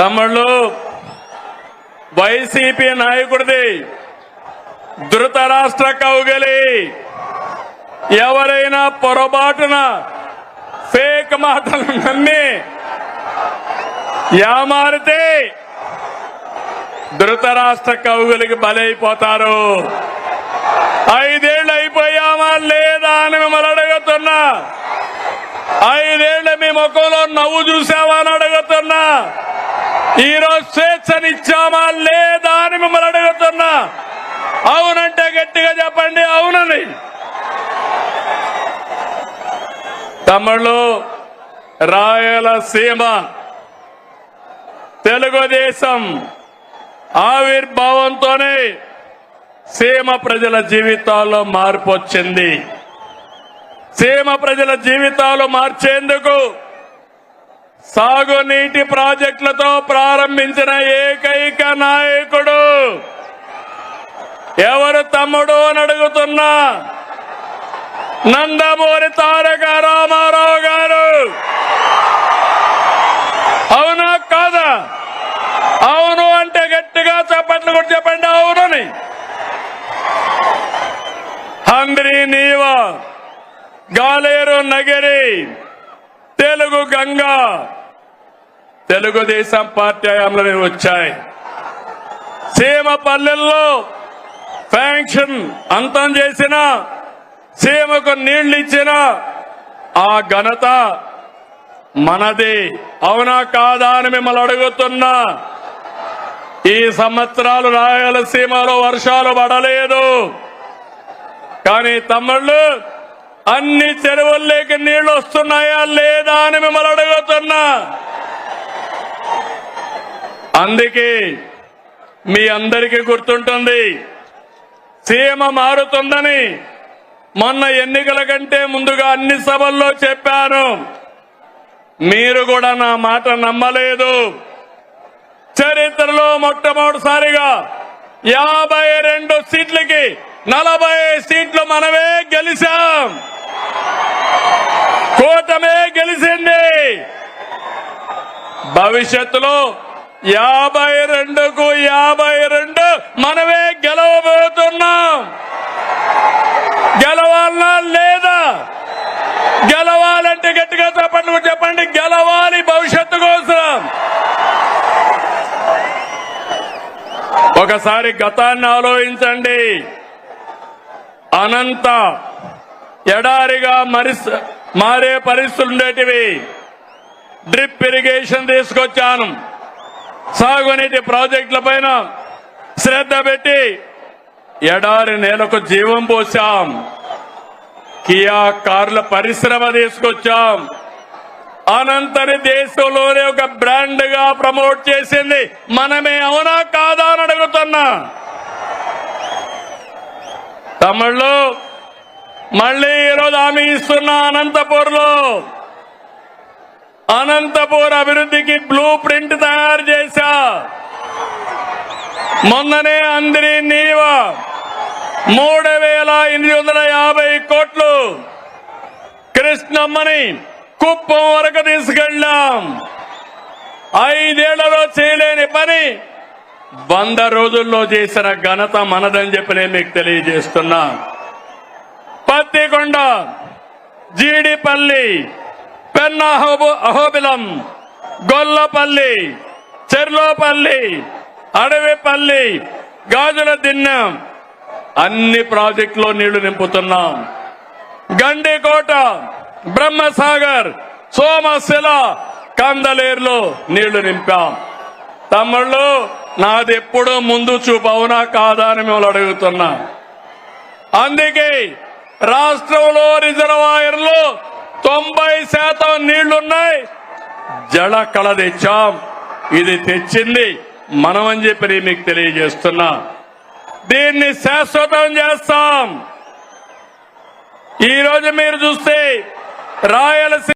తమ్ముళ్ళు వైసీపీ నాయకుడిది ధృతరాష్ట్ర కౌగలి. ఎవరైనా పొరపాటున ఫేక్ మాటలు నమ్మి యామారితే ధృతరాష్ట్ర కౌగులికి బలైపోతారు. ఐదేళ్ళు అయిపోయామా లేదా అని మిమ్మల్ని అడుగుతున్నా. ఐదేళ్ళు మీ ముఖంలో నవ్వు చూసావా అని అడుగుతున్నా. ఈరోజు స్వేచ్ఛనిచ్చామా లేదా అని మిమ్మల్ని అడుగుతున్నా. అవునంటే గట్టిగా చెప్పండి అవునని. తమిళు రాయలసీమ తెలుగుదేశం ఆవిర్భావంతోనే సీమ ప్రజల జీవితాల్లో మార్పు వచ్చింది. సీమ ప్రజల జీవితాలు మార్చేందుకు సాగునీటి ప్రాజెక్టులతో ప్రారంభించిన ఏకైక నాయకుడు ఎవరు తమ్ముడు అని అడుగుతున్నా నందమూరి తారక రామారావు గారు. అవునా కాదా? అవును అంటే గట్టిగా చప్పట్లు కూడా చెప్పండి అవునని. హంద్రి నీవ గాలేరు నగరి. తెలుగు గంగా. తెలుగుదేశం పార్టీ హయాంలో వచ్చాయి. సీమ పల్లెల్లో ఫ్యాంక్షన్ అంతం చేసిన సీమకు నీళ్ళు ఇచ్చిన ఆ ఘనత మనది. అవునా కాదా అని మిమ్మల్ని అడుగుతున్నా. ఈ సంవత్సరాలు రాయలసీమలో వర్షాలు పడలేదు. కానీ తమ్ముళ్ళు అన్ని చెరువుల్లోకి నీళ్ళు వస్తున్నాయా లేదా అని మిమ్మల్ని అడుగుతున్నా. అందుకే మీ అందరికీ గుర్తుంటుంది సీమ మారుతుందని మొన్న ఎన్నికల కంటే ముందుగా అన్ని సభల్లో చెప్పాను. మీరు కూడా నా మాట నమ్మలేదు. చరిత్రలో మొట్టమొదటిసారిగా యాభై రెండు నలభై సీట్లు మనమే గెలిచాం. కూటమే గెలిచింది. భవిష్యత్తులో యాభై రెండుకు యాభై రెండు మనమే గెలవబోతున్నాం. గెలవాలనా లేదా? గెలవాలంటే గట్టిగా చెప్పండి చెప్పండి. గెలవాలి భవిష్యత్తు కోసం. ఒకసారి గతాన్ని ఆలోచించండి. అనంత ఎడారిగా మరిస్ మారే పరిస్థితులు ఉండేటివి డ్రిప్ ఇరిగేషన్ తీసుకొచ్చాను. సాగునీటి ప్రాజెక్టుల పైన శ్రద్ధ పెట్టి ఎడారి నేలకు జీవం పోసాం కియా కార్ల పరిశ్రమ తీసుకొచ్చాం. అనంతని దేశంలోనే ఒక బ్రాండ్గా ప్రమోట్ చేసింది. మనమే అవునా కాదా అని అడుగుతున్నా. తమిళ్ళు మళ్ళీ ఈరోజు హామీ ఇస్తున్న అనంతపూర్లో అనంతపూర్ అభివృద్ధికి బ్లూ ప్రింట్ తయారు చేశా. మొన్ననే అందరి నీవ మూడు వేల ఎనిమిది వందల యాభై కోట్లు కృష్ణమ్మని కుప్పం వరకు తీసుకెళ్ళాం. ఐదేళ్ళలో చేయలేని పని వంద రోజుల్లో చేసిన ఘనత మనదని చెప్పి నేను మీకు తెలియజేస్తున్నా. పత్తికొండ జీడిపల్లి పెన్న అహోబు అహోబిలం గొల్లపల్లి చెర్లోపల్లి అడవిపల్లి గాజుల దిన్నెం అన్ని ప్రాజెక్టులో నీళ్ళు నింపుతున్నాం. గండికోట బ్రహ్మసాగర్ సోమశిల కందలేరులో నీళ్ళు నింపాం. తమ్ముళ్ళు నాది ముందు చూపు అవునా కాదా అని మిమ్మల్ని అడుగుతున్నా. అందుకే రాష్ట్రంలో రిజర్వాయర్లు తొంభై శాతం నీళ్ళున్నాయి. జడ కళ తెచ్చాం. ఇది తెచ్చింది మనమని చెప్పి మీకు తెలియజేస్తున్నా. దీన్ని శాశ్వతం చేస్తాం. ఈ రోజు మీరు చూస్తే రాయలసీమ